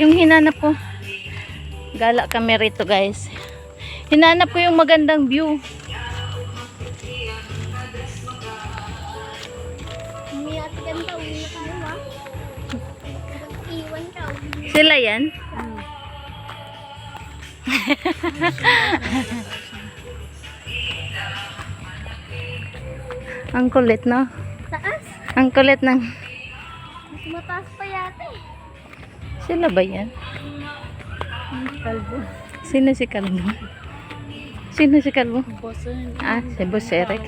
Yung hinanap ko. Gala kami rito guys. Hinanap ko yung magandang view. Uwi Sila yan? Ang kulit, no? Taas? Ang kulit ng... Mataas pa yata eh. Sila ba yan? Kalbo. Sino si Kalbo? Sino si Kalbo? Boso. Ah, si Boss Eric.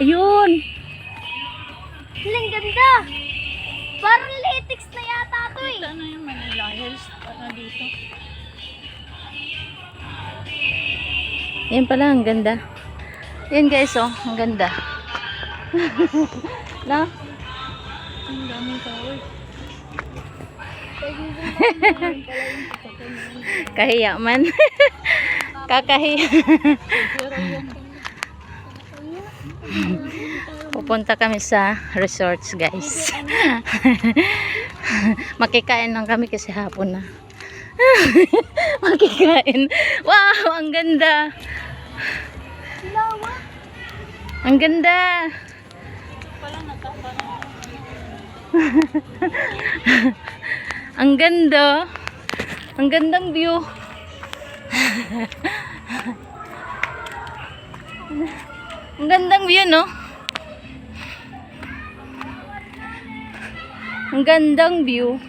Ayun! Ang ganda! Parang latex na yata to eh. Ano yung Manila Hills? Para dito. Yan pala, ang ganda. Yan guys, oh, ang ganda. no? Ang daming tao eh. Kahiya man. Kakahiya. Pupunta kami sa resorts, guys. Makikain lang kami kasi hapon na. Makikain. Wow, ang ganda. Ang ganda. ang ganda. Ang gandang view. ang gandang view, no? Ang gandang view.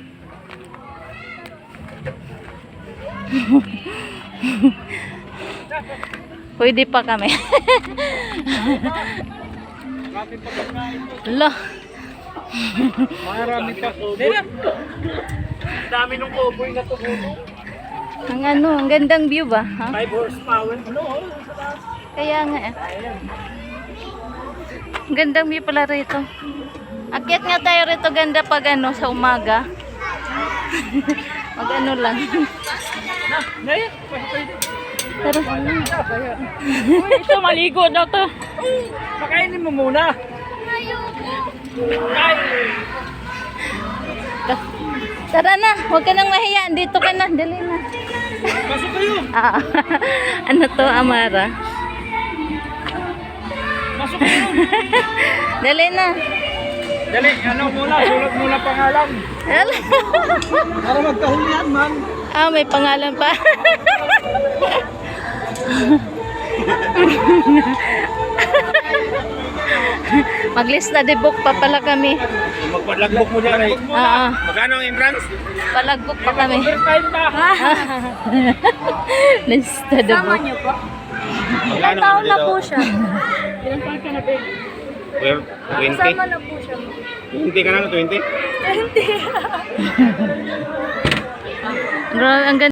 Pwede pa kami. Lo. Marami pa. Dami ng kuboy na tumulong. Ang ano, ang gandang view ba? Ha? 5 horsepower. Ano? Kaya nga eh. Ang gandang view pala rito. Akyat nga tayo rito ganda pag ano sa umaga. Mag ano lang. Nay, Tara. Uy, ito maligo daw to. pakainin mo muna. Tara na, huwag ka nang mahiya. Dito ka na, dali na. Pasok kayo. Ah, ano to, Amara? Pasok kayo. Dali na. Dali, ano muna, sulat muna pangalan. Para magkahulihan man. ah, may pangalan pa. Maglista de book pa pala kami. Magpadlagbok mo dyan ay. Ah, ah. Magkano ang entrance? palagbok pa kami. Overtime pa. Lista de book. niyo po? Ilang taon na po siya? Ilang taon ka na, babe? 20. Sama na po siya. 20 ka na, 20? Grabe, ang ganda.